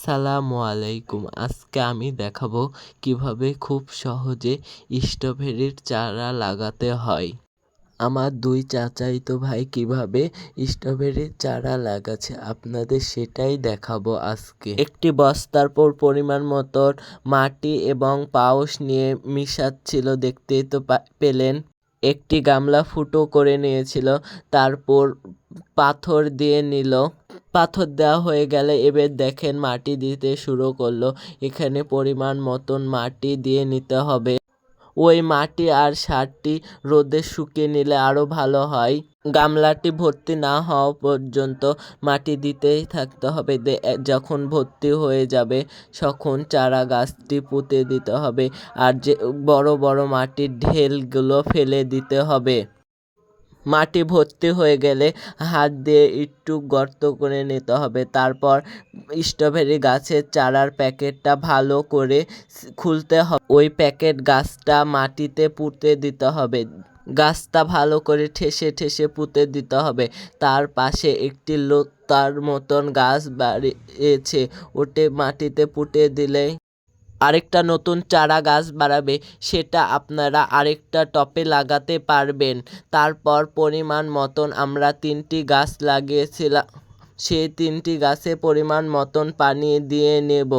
আসসালামু আলাইকুম। আজকে আমি দেখাবো কীভাবে খুব সহজে স্ট্রবেরির চারা লাগাতে হয়। আমার দুই চাচাইতো ভাই কীভাবে স্ট্রবেরির চারা লাগাচ্ছে, আপনাদের সেটাই দেখাবো আজকে। একটি বস্তার পর পরিমাণ মতন মাটি এবং পাউস নিয়ে মিশাচ্ছিল, দেখতেই তো পেলেন। একটি গামলা ফুটো করে নিয়েছিল, তারপর পাথর দিয়ে নিল। পাথর দেওয়া হয়ে গেলে এবার দেখেন মাটি দিতে শুরু করল। এখানে পরিমাণ মতন মাটি দিয়ে নিতে হবে। ওই মাটি আর সারটি রোদে শুকিয়ে নিলে আরও ভালো হয়। গামলাটি ভর্তি না হওয়া পর্যন্ত মাটি দিতেই থাকতে হবে। যখন ভর্তি হয়ে যাবে, তখন চারা গাছটি পুঁতে দিতে হবে। আর যে, বড় বড় মাটির ঢেলগুলো ফেলে দিতে হবে। মাটি ভর্তি হয়ে গেলে হাত দিয়ে একটু গর্ত করে নিতে হবে। তারপর স্ট্রবেরি গাছের চারার প্যাকেটটা ভালো করে খুলতে হবে ওই প্যাকেট গাছটা মাটিতে পুঁতে দিতে হবে। গাছটা ভালো করে ঠেসে ঠেসে পুঁতে দিতে হবে। তার পাশে একটি লোক তার মতন গাছ বাড়িয়েছে। ওটে মাটিতে পুঁতে দিলেই আরেকটা নতুন চারা গাছ বাড়াবে, সেটা আপনারা আরেকটা টপে লাগাতে পারবেন। তারপর পরিমাণ মতন আমরা তিনটি গাছ লাগিয়েছিলাম, সেই তিনটি গাছে পরিমাণ মতন পানি দিয়ে নেব।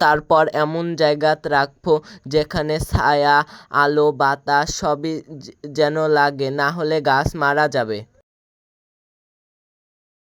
তারপর এমন জায়গাত রাখব যেখানে ছায়া, আলো, বাতাস সবই যেন লাগে, না হলে গাছ মারা যাবে।